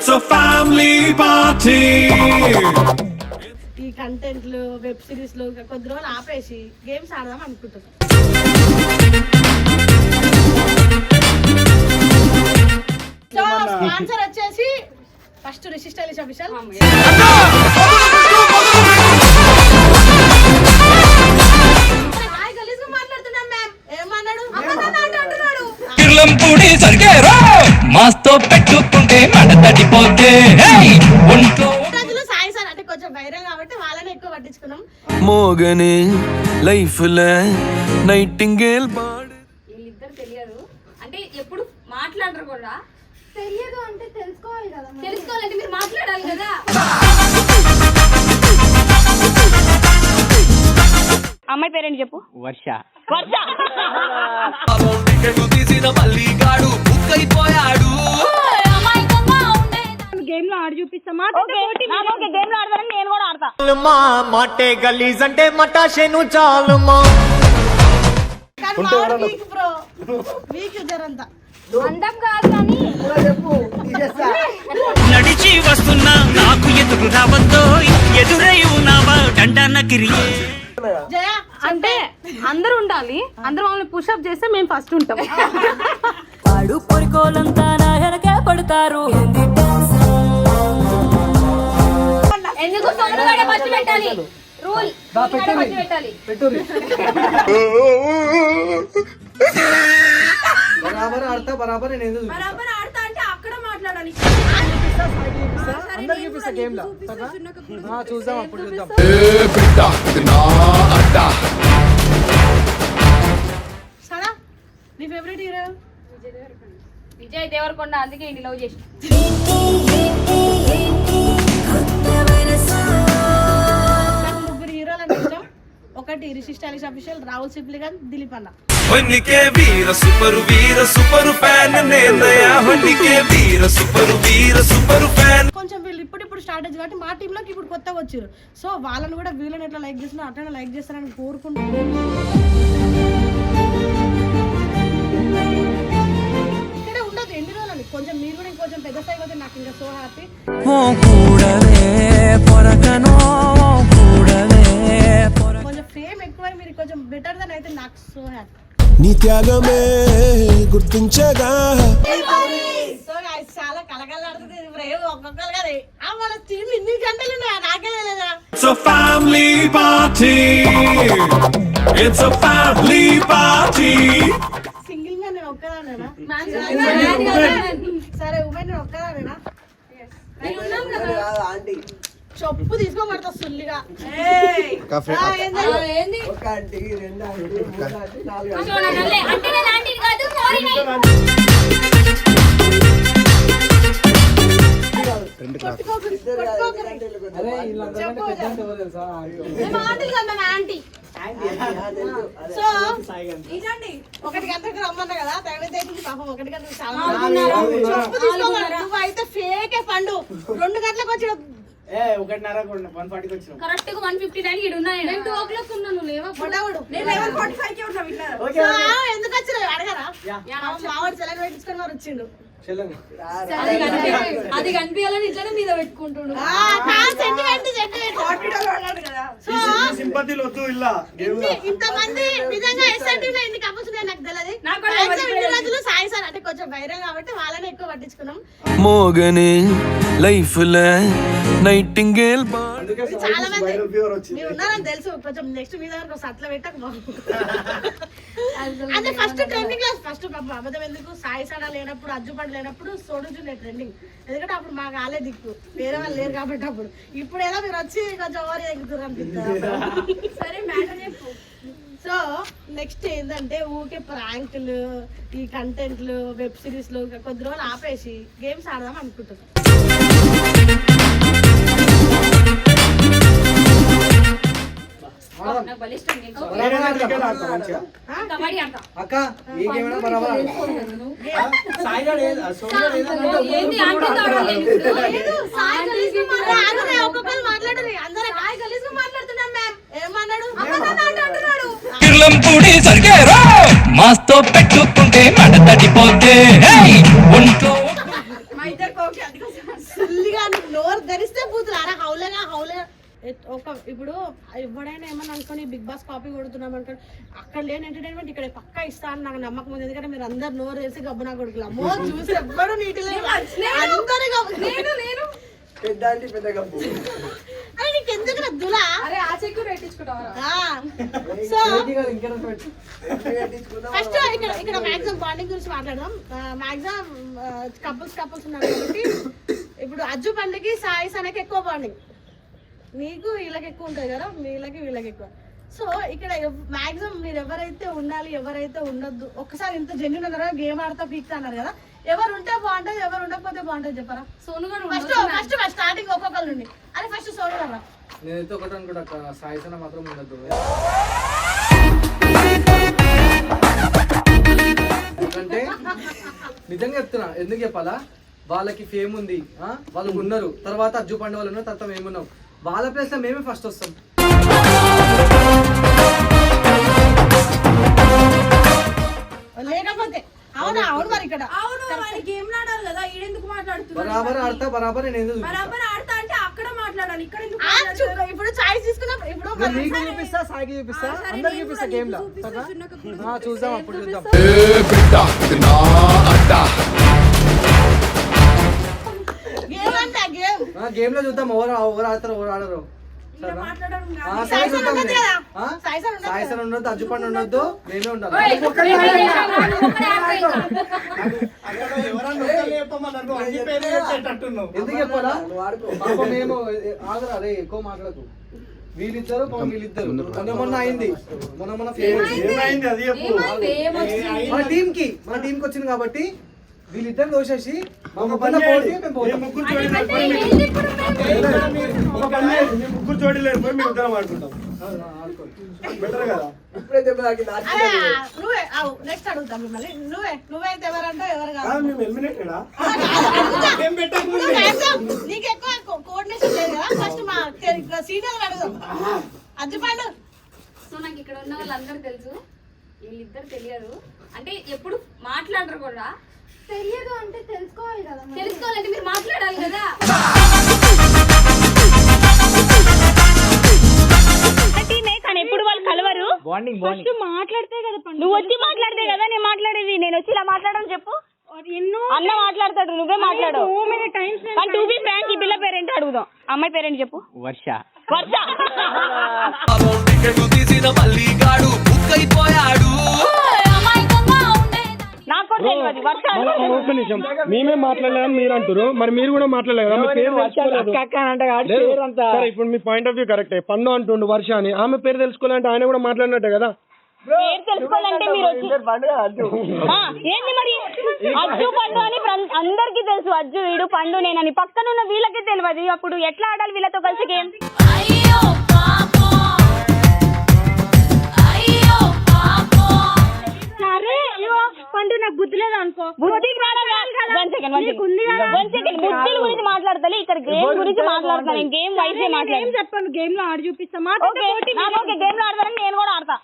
It's a family party. ఈ కంటెంట్లు web సిరీస్లు కొద్ది రోజులు ఆపేసి గేమ్స్ ఆడదాం అనుకుంటున్నాం. సో స్పాన్సర్ వచ్చేసి ఫస్ట్ రిషి స్టైలిష్ అఫీషియల్ మాస్తో పెట్టుకుంటే మడ ఒంట్లో మోగని లైఫ్లో నైటింగేల్ పాడు. వీళ్ళిద్దరు తెలియదు. అంటే ఎప్పుడు మాట్లాడరు కూడా. తెలియదు అంటే తెలుసుకోవాలి కదా. తెలుసుకోవాలంటే మీరు మాట్లాడాలి కదా. అమ్మాయి పేరేంటి చెప్పు? వర్ష. వర్ష! తీసిన మల్లిగాడు బుక్ అయిపోయాడు గేమ్లో ఆడి చూపిస్తామా గేమ్లో ఆడతానని నేను కూడా ఆడతా. మా మాటే గలీజ్ అంటే మటాషేను చాలుమా. కానీ మా వీక్ బ్రో. వీక్ జరంతా. అందం కాదు కానీ నడిచి వస్తున్నా నాకు ఎదురు రావద్దో. ఎదురై ఉన్నావా దండనగిరియే జయ అంటే అందరూ ఉండాలి. అందరూ మమ్మల్ని పుషప్ చేస్తే మేము ఫస్ట్ ఉంటాం పాడు పొరికోలంతా నా వెనకే పడతారు. ఎందుకు సోమవారం ఫస్ట్ పెట్టాలి? రూల్. ఫస్ట్ పెట్టాలి. బరాబర్ ఆడతా బరాబర్ నేను ఎందుకు బరాబర్ ఆడతా అంటే అక్కడ మాట్లాడాలి. అందరికి చూపిస్తా గేమ్లో ఆ, చూద్దాం అప్పుడు చూద్దాం. సదా? నీ ఫేవరెట్ హీరో విజయ్ దేవరకొండ. అందుకే ఇంటి లవ్ చేసి ఒకటి రిషి స్టైలిష్ అఫీషియల్ రాహుల్ సిబ్లిగన్ దిలీప్ అన్న. వన్నికే వీర సూపర్ వీర సూపర్ ఫ్యాన్ నేనయా వన్నికే వీర సూపర్ వీర సూపర్ ఫ్యాన్. కొంచెం వీళ్ళు ఇప్పుడు ఇప్పుడు స్టార్ట్ అయ్యి కాబట్టి మా టీంలోకి ఇప్పుడు కొత్తగా వచ్చారు. సో వాళ్ళని కూడా వీళ్ళని ఎట్లా లైక్ చేస్తున్నా అట్లనే లైక్ చేస్తారని కోరుకుంటున్నాను కొంచెం మీరు కూడా ఇంకొంచెం పెద్ద స్థాయి నాకు ఇంకా సో హ్యాపీ మీరు కొంచెం బెటర్ దాన్ అయితే నాకు సో హ్యాపీ నీ త్యాగమే గుర్తించగా. సో guys, చాలా కలకలాడుతుంది ప్రేమ ఒక్కొక్కరు కదా. ఆ వాళ్ళ టీం ఇన్ని గంటలు ఉన్నాయా? నాకే తెలియదా It's a family party. It's a family party. సింగిల్గా నేను ఒక్కదానేనా? సరే ఉమెన్ నేను ఒక్కదానేనా? ఆంటీ. చెప్పు తీసుకోబడతా సుల్లిగా. ఆ, ఏంది? ఒక ఆంటీ రెండు ఆంటీ మూడు ఆంటీ నాలుగు ఆంటీ అంటే నేను ఆంటీని కాదు ఫోరిన్ కొట్టుకోకు, కొట్టుకోకు. అరే వీళ్ళందరికంటే పెద్ద అంటే ఎవరు తెలుసా? అయ్యో. మేము ఆంటీలు కాదు, మేము ఆంటీ. ఆంటీ, ఆ, తెలుసు. అదే, సో. ఇదండి ఒకటి గంటకు రమ్మన్నా కదా అయిపోయింది పాపం ఒకటి గంటకు చాలా అయితే ఫేకే పండు. రెండు గంటలకు వచ్చి ఏ ఒకటిన్నర వన్ ఫార్టీకి వచ్చినాం. కరెక్ట్గా వన్ ఫిఫ్టీ నైన్ ఇక్కడ ఉన్నాయి? నేను టూ ఓ క్లాక్ ఉన్నాను లేవా? మొట్టవుడు నేను లెవెన్ ఫార్టీ ఫైవ్కి ఉన్నా విన్నారు? Okay so, okay. ఎందుకు వచ్చిన అడగరా? యా. మావాడు సెలవు పెట్టించుకొని వారు వచ్చిండు. అది కనిపి- అది కనిపించాలని ఇట్లనే మీద పెట్టుకుంటుండు. సింపతిలు వద్దు ఇలా ఇన్ని- ఇంతమంది నిజంగా ఎన్ని నాకు తెలియదు. నాకు సాయి సార్ అంటే కొంచెం వైరల్ కాబట్టి వాళ్ళని ఎక్కువ పట్టించుకున్నాం. మోగని లైఫ్లో నైటింగేల్ చాలా మంది మీరు ఉన్నారని తెలుసు. కొంచెం నెక్స్ట్ మీద అట్లా పెట్టక అంటే ఫస్ట్ ట్రెండింగ్లో ఫస్ట్ పాపం అబద్ధం ఎందుకు? సాయి సాడా లేనప్పుడు అజ్జు పడి లేనప్పుడు సోడుజునే ట్రెండింగ్ ఎందుకంటే అప్పుడు మాకు ఆలే దిక్కు. వేరే వాళ్ళు లేరు కాబట్టి అప్పుడు. ఇప్పుడు ఏదో మీరు వచ్చి కొంచెం ఓవర్ ఎగుతురు అనిపిస్తారు సరే మ్యాటర్ చెప్పు. సో నెక్స్ట్ ఏంటంటే ఊకే ప్రాంకులు ఈ కంటెంట్లు వెబ్ సిరీస్లు కొద్ది రోజులు ఆపేసి గేమ్స్ ఆడదాం అనుకుంటున్నాం. సరిగేరా మాస్తో పెట్టుకుంటే మడ తడిపోతే. హేయ్! ఒంట్లో మా ఇద్దరికి ఓకే అందుకోసం ఎవడైనా ఏమన్నా అనుకోని బిగ్ బాస్ కాపీ కొడుతున్నాం అనుకోని అక్కడ లేని ఎంటర్టైన్మెంట్ ఇక్కడ పక్కా ఇస్తా అని నాకు నమ్మకం ఉంది. ఎందుకంటే మీరు అందరు నోరు వేసి గబ్బునా కొడుకులు. అమ్మో చూసి ఎవ్వడు నీటి లేదు అందరూ గబ్బు- నేను నేను పెద్ద అంటే పెద్ద గప్పు అరే నీకు ఎందుకు దులా? అరే ఆ చెక్కు పెట్టించుకుంటావా? సో ఇంకెక్కడ పెట్టు. పెట్టించుకుందాం ఫస్ట్ ఇక్కడ ఇక్కడ మాక్సిమం బాండింగ్ గురించి మాట్లాడదాం. మాక్సిమం కపుల్స్ కపుల్స్ ఉన్నారు కాబట్టి ఇప్పుడు అజ్జు పండుగకి సాయి సనకి ఎక్కువ బాండింగ్ నీకు వీళ్ళకి ఎక్కువ ఉంటుంది కదా వీళ్ళకి వీళ్ళకి ఎక్కువ సో ఇక్కడ మాక్సిమం మీరు ఎవరైతే ఉండాలి ఎవరైతే ఉండొద్దు ఒక్కసారి ఇంత జెన్యున్ అన్నారు గేమ్ ఆడతా పీక్తా అన్నారు కదా ఎవరు ఉంటే బాగుంటుంది ఎవరు ఉండకపోతే బాగుంటుంది చెప్పరా? సోనుగాడు ఫస్ట్ ఫస్ట్ స్టార్టింగ్ ఒక్కొక్కరు నుండి. అదే ఫస్ట్ సోను కదా నేనైతే ఒకటి అనుకుంటా సాయిసన మాత్రం ఉండదు ఎందుకంటే నిజంగా చెప్తున్నా ఎందుకు చెప్పాలా? వాళ్ళకి ఫేమ్ ఉంది ఆ? వాళ్ళకు ఉన్నారు. తర్వాత అజ్జు పండు వాళ్ళు ఉన్నారు తర్వాత మేమున్నాం వాళ్ళ ప్లేస్లో మేమే ఫస్ట్ వస్తాం. లేకపోతే అవునా? అవును మరి ఇక్కడ. అవును ఆయన గేమ్ ఆడాలి కదా ఈడెందుకు బరాబర్ ఆడతా బరాబర్ నేను ఎందుకు చూపిస్తా. బరాబర్ ఆడతా అంటే అక్కడ మాట్లాడాలి ఇక్కడ ఎందుకు ఆ మాట్లాడుతున్నాడు? చు- ఇప్పుడు చాయిస్ తీసుకున్నప్పుడు ఇప్పుడు నేను నీకు చూపిస్తా సాగి చూపిస్తా ఆ, సరే, అందరికి నేను చూపిస్తా కూడా గేమ్లో. నీకు చూపిస్తా, సరేనా? చిన్నకు కూడా ఆ, చూద్దాం అప్పుడు చూద్దాం. గేమ్ గేమ్ ఆ, గేమ్లో చూద్దాం. ఎవరు ఎవరు ఆడతారు ఎవరు ఆడరు. సరే చూద్దాం ఉండదు నేను. సాయిసన్ ఉండొద్దు అజ్జు పండు ఉండొద్దు మేమే ఉండాలి. ఎందుకు చెప్పాలా? పాపం మేము ఆగరా రే ఎక్కువ మాట్లాడకు. వీళ్ళిద్దరు వీళ్ళిద్దరు. మొన్న మొన్న అయింది. మొన్న మొన్న ఫేమస్ మన టీం కి మన టీం కి వచ్చింది కాబట్టి వీళ్ళిద్దరు దోషేసి మా ముగ్గురు పోతాం. ముగ్గురు పోయి మేము ఇద్దరం ఆడుకుంటాం. బెటర్ కదా? ఇప్పుడే దెబ్బ తాకింది. నువ్వే నెక్స్ట్ అడుగుతాం మిమ్మల్ని. నువ్వే నువ్వైతే ఎవరంటే ఎవరు ఆ, కాదు మేము ఎలిమినేటెడా ఏం పెట్టకముందే నువ్వు maximum నీకు ఎక్కువ కోఆర్డినేషన్ లేదు కదా? ఫస్ట్ మా సీనియర్ అడుగుదాం. అజ్జిపండు సో నాకు ఇక్కడ ఉన్న వాళ్ళందరూ తెలుసు. వీళ్ళిద్దరు తెలియదు. అంటే ఎప్పుడు మాట్లాడరు కూడా. తెలియదు అంటే తెలుసుకోవాలి కదా. తెలుసుకోవాలంటే మీరు మాట్లాడాలి కదా. కానీ ఎప్పుడు వాళ్ళు కలవరు? బాండింగ్ ఫస్ట్ మాట్లాడితే కదా నువ్వు వచ్చి మాట్లాడితే కదా నేను మాట్లాడేది. నేను వచ్చి ఇలా మాట్లాడని చెప్పు. ఎన్నో అన్న మాట్లాడతాడు నువ్వే మాట్లాడు. కానీ టూ బీ ఫ్రాంక్ ఈ పిల్ల పేరెంట్ అడుగుదాం. అమ్మాయి పేరెంట్ చెప్పు? వర్ష. వర్ష. టికెట్ తీసిన మల్లిగాడు నిమిషం. మేమే మాట్లాడలేదని మీరు అంటారు మరి మీరు కూడా మాట్లాడలేదు? పేరు తెలుసుకోలేదు. సరే ఇప్పుడు మీ పాయింట్ ఆఫ్ వ్యూ కరెక్టే పండు అంటుండు వర్ష అని ఆమె పేరు తెలుసుకోవాలంటే ఆయన కూడా మాట్లాడినట్టే కదా? పేరు తెలుసుకోవాలంటే మీరు వచ్చి ఆ, ఏంది మరి? అజ్జు పండు అని అందరికీ తెలుసు అజ్జు వీడు పండు నేనని. పక్కన ఉన్న వీళ్ళకి తెలియదు. అప్పుడు ఎట్లా ఆడాలి వీళ్ళతో కలిసి గేమ్? అరే పండు నాకు బుద్ధి లేదు అనుకో బుద్ధి one second one second one second బుద్ధి గురించి మాట్లాడతలే ఇక్కడ గేమ్ గురించి మాట్లాడుతాను నేను గేమ్ వైసే మాట్లాడు చెప్పాను గేమ్లో ఆడి చూపిస్తా ఓకే గేమ్లో ఆడతానని నేను కూడా ఆడతా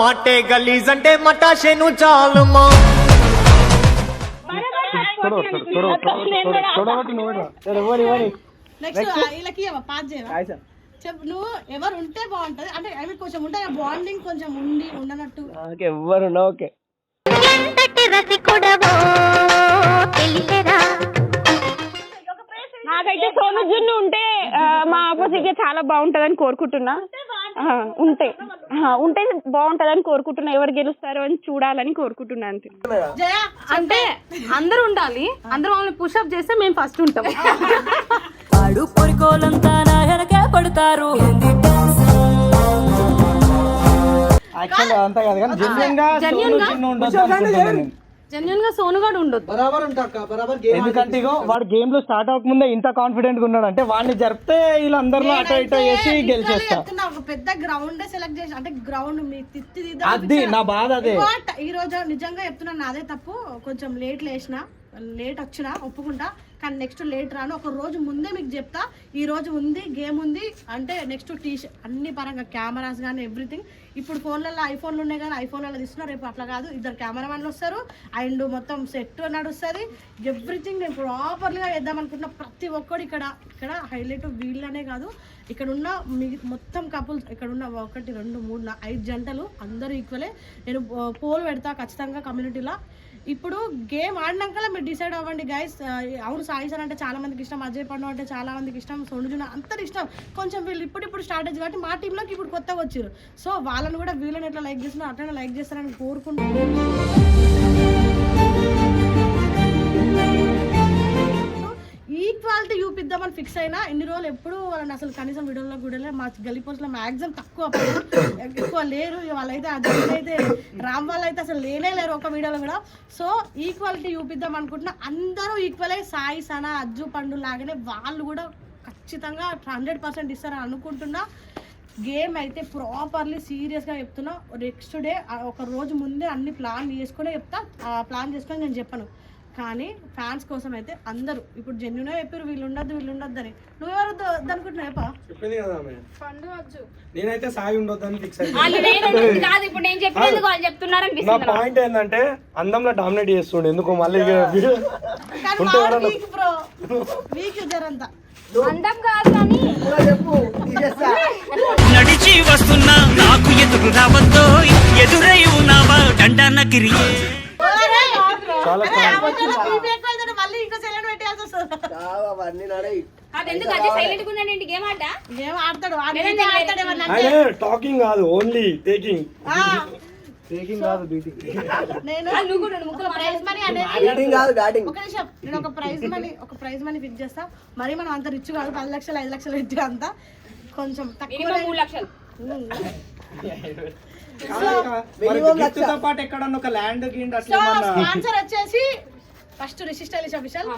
మాటే గలీజ్ అంటే మటాషేను చాలు మా నెక్స్ట్ వీళ్ళకి పాస్ చేయవా చెప్పు నువ్వు ఎవరు ఉంటే బాగుంటది. అంటే ఐ మీన్ కొంచెం ఉంటే బాండింగ్ కొంచెం ఉండి ఉండనట్టు. ఎవరు ఓకే. నాకైతే సోను జున్ను ఉంటే మా ఆపోజిట్గా చాలా బాగుంటదని కోరుకుంటున్నా. ఉంటే ఉంటే. బాగుంటదని కోరుకుంటున్నా. ఎవరు గెలుస్తారో అని చూడాలని కోరుకుంటున్నా అంతే. జయ అంటే అందరూ ఉండాలి. అందరూ మమ్మల్ని పుషప్ చేస్తే మేము ఫస్ట్ ఉంటాం. పాడు పొరికోలంతా నా వెనకే పడతారు. యాక్చువల్ అంతా కాదు కానీ జెన్యున్గా Genuine గా? సోను ఉండొచ్చు అనుకుంటున్నాను నేను. జెన్యున్గా సోనుగాడు ఉండొద్దు. బరాబర్ ఉంటా అక్క బరాబర్ గేమ్ ఎందుకంటే ఇగో వాడు గేమ్లో స్టార్ట్ అవ్వకముందే ఇంత కాన్ఫిడెంట్గా ఉన్నాడు. అంటే వాడిని జరిపితే వీళ్ళందరిలో అటో ఇటో చేసి literally గెలిచేస్తా. చెప్తున్నా, ఒక పెద్ద గ్రౌండ్ సెలెక్ట్ చేసి అంటే గ్రౌండ్ మీ తిత్తి అది నా బాధ అదే. ఈ రోజు నిజంగా చెప్తున్నా నాదే తప్పు. కొంచెం లేట్ లేసిన లేట్ వచ్చినా ఒప్పుకుంటా కానీ నెక్స్ట్ లేట్ రాను. ఒక రోజు ముందే మీకు చెప్తా. ఈ రోజు ఉంది గేమ్ ఉంది అంటే నెక్స్ట్ టీ అన్ని పరంగా కెమెరాస్ కానీ ఎవ్రీథింగ్ ఇప్పుడు ఫోన్లలో ఐఫోన్లు ఉన్నాయి కానీ ఐఫోన్లలో తీసుకున్నారు రేపు అట్లా కాదు. ఇద్దరు కెమెరామెన్లు వస్తారు. అండ్ మొత్తం సెట్ నడుస్తుంది. ఎవ్రీథింగ్ నేను ప్రాపర్గా చేద్దాం అనుకుంటున్నా ప్రతి ఒక్కడు ఇక్కడ. ఇక్కడ హైలైట్ వీళ్ళనే కాదు. ఇక్కడ ఉన్న మిగి మొత్తం కపుల్స్ ఇక్కడ ఉన్న ఒకటి రెండు మూడు ఐదు జంటలు అందరూ ఈక్వలే నేను పోల్ పెడతా ఖచ్చితంగా కమ్యూనిటీలో ఇప్పుడు గేమ్ ఆడినాక మీరు డిసైడ్ అవ్వండి గైస్ అవును సాయి సార్ అంటే చాలా మందికి ఇష్టం అజయ్ పండు అంటే చాలా మందికి ఇష్టం సోనుజున అంత ఇష్టం. కొంచెం వీళ్ళు ఇప్పుడు ఇప్పుడు స్టార్ట్ అయ్యింది కాబట్టి మా టీంలోకి ఇప్పుడు కొత్తగా వచ్చారు సో వాళ్ళని కూడా వీళ్ళని ఎట్లా లైక్ చేస్తున్నారు అట్లనే లైక్ చేస్తారని కోరుకుంటున్నాను. ఈక్వాలిటీ చూపిద్దామని ఫిక్స్ అయినా ఇన్ని రోజులు ఎప్పుడు వాళ్ళని అసలు కనీసం వీడియోలో కూడా మా గల్లీ పోస్ట్లో మ్యాక్సిమం తక్కువ ఎక్కువ లేరు వాళ్ళైతే అయితే రామ్ వాళ్ళు అయితే అసలు లేనే లేరు ఒక వీడియోలో కూడా. సో ఈక్వాలిటీ చూపిద్దాం అనుకుంటున్నా అందరూ ఈక్వలే సాయి సనా అజ్జు పండు లాగానే వాళ్ళు కూడా ఖచ్చితంగా హండ్రెడ్ పర్సెంట్ ఇస్తారని అనుకుంటున్నా గేమ్ అయితే ప్రాపర్లీ సీరియస్గా చెప్తున్నా. నెక్స్ట్ డే ఒక రోజు ముందే అన్ని ప్లాన్ చేసుకునే చెప్తా. ప్లాన్ చేసుకొని నేను చెప్పను. కానీ ఫ్యాన్స్ కోసం అయితే అందరూ ఇప్పుడు జెన్యునే చెప్పారు వీళ్ళు ఉండద్దు వీళ్ళు ఉండొద్దు అని నువ్వెవరు అనుకుంటున్నావు చెప్పింది కదా పండు నేనైతే సాయి ఉండొద్దని ఫిక్స్ వాళ్ళు లేదని కాదు ఇప్పుడు నేను చెప్పినందుకు వాళ్ళు చెప్తున్నారు నా అనిపిస్తుంది? పాయింట్ ఏంటంటే అందంలో డామినేట్ చేస్తుండే ఎందుకో మళ్ళీ అందం కాదు కానీ నడిచి వస్తున్నా నాకు ఎదురు రావద్దో ఎదురై ఉన్నావా దండన గిరియే. చాలా మళ్ళీ ఇంకా పెట్టాల్సి వస్తుంది. సైలెంట్ టాకింగ్ కాదు ఓన్లీ టేకింగ్ ఆ, టేకింగ్ కాదు బీటింగ్ నేను నువ్వు కూడా ముక్కలు ప్రైజ్ మనీ అనేది కాదు బ్యాటింగ్ ఒక నిమిషం. నేను ఒక ప్రైజ్ మనీ ఒక ప్రైజ్ మనీ ఫిక్స్ చేస్తా. మరి మనం అంత రిచ్ కాదు పది లక్షలు ఐదు లక్షలు రిచ్ అంతా. కొంచెం తక్కువ మూడు లక్షలు. తో పాటు ఎక్కడన్నా ఒక ల్యాండ్ గిండ్ సో స్పాన్సర్ వచ్చేసి ఫస్ట్ రిషి స్టైలిష్ అఫీషియల్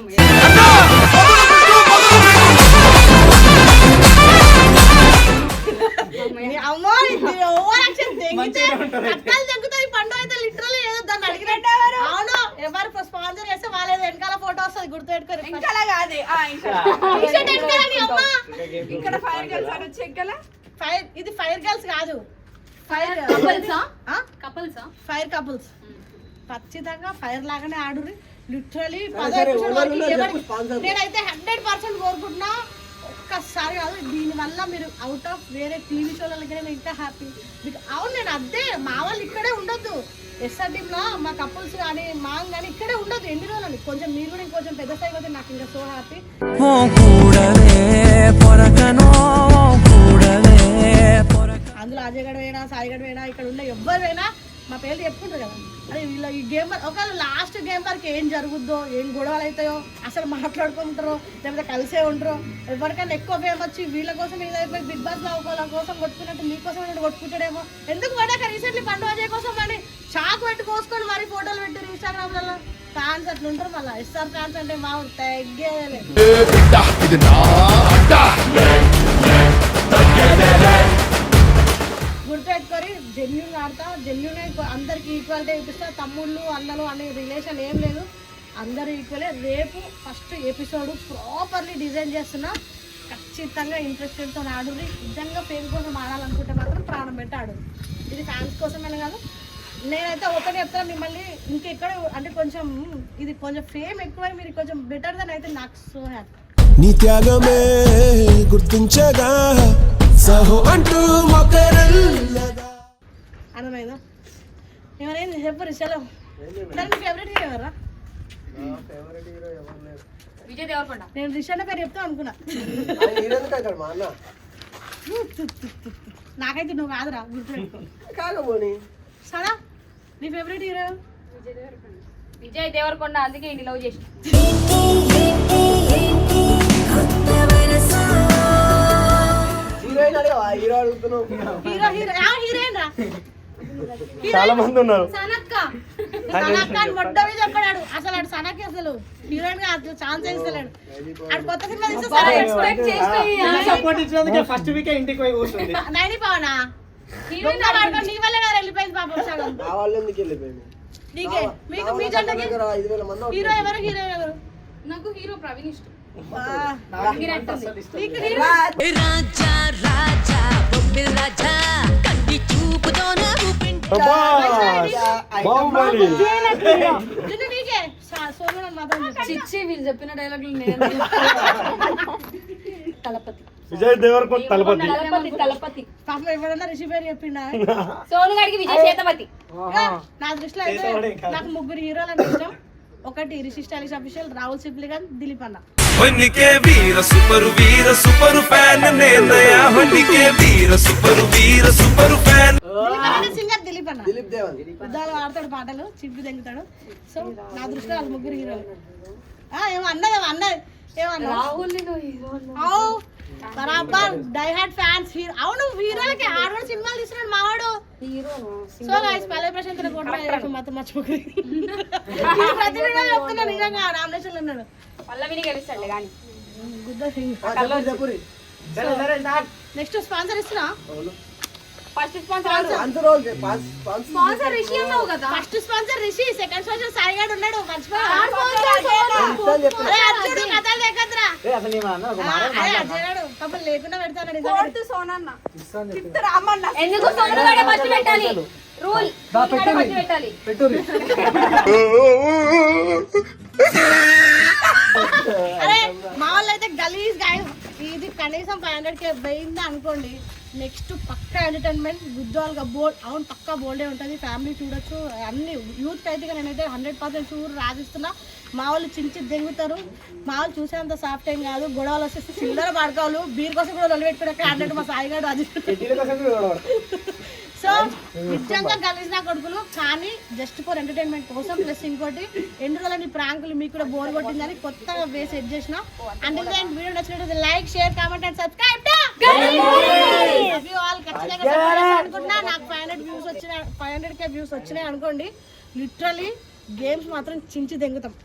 అమ్మో. ఇది ఓవర్ యాక్షన్ తెగితే కట్టాలు తెగుతాయి పండు అయితే లిటరల్లీ ఏదో దాన్ని అడిగినట్టు అవును ఎవరు స్పాన్సర్ చేస్తే వాళ్ళ వెనకాల ఫోటో వస్తుంది కాదే. ఇంకా. T-shirt వెనకాల నీ అమ్మ. ఇక్కడ ఫైర్ గర్ల్స్ అని వచ్చి ఎక్కలా? ఫైర్ ఇది ఫైర్ గర్ల్స్ కాదు. ఫైర్ కపుల్సా కపుల్సా ఫైర్ కపుల్స్ ఖచ్చితంగా ఫైర్ లాగానే ఆడుర్రి. లిటరలీ నేనైతే హండ్రెడ్ పర్సెంట్ కోరుకుంటున్నా. ఒక్కసారి కాదు దీనివల్ల మీరు అవుట్ ఆఫ్ వేరే టీవీ షోలకి నేను ఇంకా హ్యాపీ మీకు అవును నేను అదే మా వాళ్ళు ఇక్కడే ఉండొద్దు. ఎస్ఆర్ టీంలో మా కపుల్స్ కానీ మా కానీ ఇక్కడే ఉండదు ఎన్ని రోజులు కొంచెం మీరు కూడా ఇంకొంచెం పెద్ద స్థాయి పోతే నాకు ఇంకా సో హ్యాపీ రాజగడ గడ పోయినా సాయిగడ పోయినా ఇక్కడ ఉన్న ఎవ్వరు పోయినా మా పేరు చెప్పుకుంటారు కదా. అరే వీళ్ళ ఈ గేమ్ ఒకవేళ లాస్ట్ గేమ్ వరకు ఏం జరుగుద్దో ఏం గొడవలు అవుతాయో అసలు మాట్లాడుకుంటారో లేకపోతే కలిసే ఉంటారో ఎవరికైనా ఎక్కువ ఫేమ్ వచ్చి వీళ్ళ కోసం ఇది అయిపోయి బిగ్ బాస్లో ఒకళ్ళ కోసం కొట్టుకున్నట్టు మీకోసం కొట్టుకుంటాడేమో ఎందుకు పడాక రీసెంట్లీ పండు అజయ్ కోసం అని చాకు పెట్టి కోసుకొని మరి ఫోటోలు పెట్టారు ఇన్స్టాగ్రామ్లలో ఫ్యాన్స్ అట్లా ఉంటారు మళ్ళీ. ఎస్ఆర్ ఫ్యాన్స్ అంటే మా తగ్గేదే గుర్తుపెట్టుకొని జెన్యున్ ఆడతా. జెన్యున్ అందరికి ఈక్వాలిటీ చూపిస్తా. తమ్ముళ్ళు అన్నలు అనే రిలేషన్ ఏం లేదు. అందరూ ఈక్వలే రేపు ఫస్ట్ ఎపిసోడ్ ప్రాపర్లీ డిజైన్ చేస్తున్నా. ఖచ్చితంగా ఇంట్రెస్టెడ్తో ఆడు నిజంగా ఫేమ్ కోసం ఆడాలనుకుంటే మాత్రం ప్రాణం పెట్టి ఆడు ఇది ఫ్యాన్స్ కోసమే కాదు. నేనైతే ఒకటి చెప్తాను మిమ్మల్ని ఇంకెక్కడ అంటే కొంచెం ఇది కొంచెం ఫేమ్ ఎక్కువై మీరు కొంచెం బెటర్ దెన్ అయితే నాకు సో హ్యాపీ నీ త్యాగమే గుర్తించగా సహో అంటూ మొక్కరల్లగా అర్థమైందా? ఏమైనా చెప్పు రిషాలో సరే మీ ఫేవరెట్ హీరో ఎవరా? విజయ్ దేవరకొండ. నేను రిషాల పేరు చెప్తా అనుకున్నా. మా అన్న? నాకైతే నువ్వు కాదురా గుర్తుపెట్టుకో. కాకపోని సదా నీ ఫేవరెట్ హీరో విజయ్ దేవరకొండ. అందుకే ఇంటి లవ్ చేసి హీరోయిన్ హీరో హీరో హీరో ఆ హీరోయిన్ రా? చాలా మంది ఉన్నారు. హీరోయిన్ ఫస్ట్ వీక్ ఇంటికి పోయి కూర్చుంది. నైని పవనా? నీ వల్లే వెళ్ళిపోయింది పాపం సగం. ఆ వాళ్ళు ఎందుకు వెళ్ళిపోయింది? నీకే. మీకు మీ జంటకి హీరో ఎవరు? హీరో ఎవరు? నాకు హీరో ప్రవీణ్ ఇష్టం. ఆ, నీకు హీరో రాజా రాజా రాజా బాహుబలి జున్ను నీకే సా- సోను నన్ను మాత్రం చెప్పు. చిచ్చి వీళ్ళు చెప్పిన డైలాగులు నేను తలపతి విజయ్ దేవరకొండ తలపతి తలపతి తలపతి పాపం ఎవరన్నా రిషి పేరు చెప్పిండా సోను గారికి విజయ్ సేతపతి నా దృష్టిలో అయితే నాకు ముగ్గురు హీరోలు అంటే ఇష్టం ఒకటి రిషి స్టైలిష్ అఫీషియల్ రాహుల్ సిప్లిగన్ దిలీప్ అన్న ಹೊನ್ನಿಕೆ Veera super Veera super fan ನೇನಯ ಹೊನ್ನಿಕೆ Veera super Veera super fan యుద్ధాలు ఆడతాడు పాటలు చింపి తెంగుతాడు. సో నా దృష్టిలో వాళ్ళు ముగ్గురు హీరోలు ఆ, ఏమో అన్నది ఏమో అన్నది రాహుల్ హీరో బరాబర్ డై ఫ్యాన్స్ హీరో అవును హీరోలకి ఆడవాడు సినిమాలు తీస్తున్నాడు మావాడు. సో గైస్ పల్లె ప్రశాంత్ కూడా మొత్తం మర్చిపోయి ప్రతి వీడియో చెప్తున్నా నిజంగా ఉన్నాడు. పల్లవిని గెలుస్తాడులే కానీ. గుడ్ చెప్పురి నెక్స్ట్ స్పాన్సర్ ఇస్తున్నా. ఫస్ట్ స్పాన్సర్ స్పాన్సర్ రిషి అన్నావు కదా. First sponsor Rishi second sponsor ఉన్నాడు అరే అర్జునుడు పాపం లేకుండా రామన్న ఎందుకు ఫస్ట్ పెట్టాలి? రూల్ పెట్టాలి. అరే మా వాళ్ళు అయితే గలీజ్ ఇది కనీసం ఫైవ్ హండ్రెడ్ కే పోయింది అనుకోండి. నెక్స్ట్ పక్కా ఎంటర్టైన్మెంట్ గుద్దాలుగా బోల్డ్ అవును పక్కా బోల్డే ఉంటుంది ఫ్యామిలీ చూడొచ్చు. అన్ని యూత్ అయితే నేనైతే హండ్రెడ్ పర్సెంట్ షూర్ రాజిస్తున్నా. మా వాళ్ళు చించి దెంగుతారు. మా వాళ్ళు చూసేంత సాఫ్ట్ ఏం కాదు. గొడవలు వస్తే చిల్లర పడకాలు. బీర్ కోసం కూడా పెట్టుకునే అన్నట్టు మా సాయిగాడు అది సో నిజంగా కలిసిన కొడుకులు కానీ జస్ట్ ఫర్ ఎంటర్టైన్మెంట్ కోసం ప్లస్ ఇంకోటి ఎన్ని రోజులని ప్రాంకులు మీకు కూడా బోర్ కొట్టిందని కొత్తగా వే సెట్ చేసిన. అంటే వీడియో నచ్చినట్టు like share comment and subscribe అనుకుంటున్నా? నాకు ఫైవ్ హండ్రెడ్ వ్యూస్ వచ్చినాయి. ఫైవ్ హండ్రెడ్ కే వ్యూస్ వచ్చినాయి అనుకోండి. లిటరలీ గేమ్స్ మాత్రం చించి దెంగుతాం.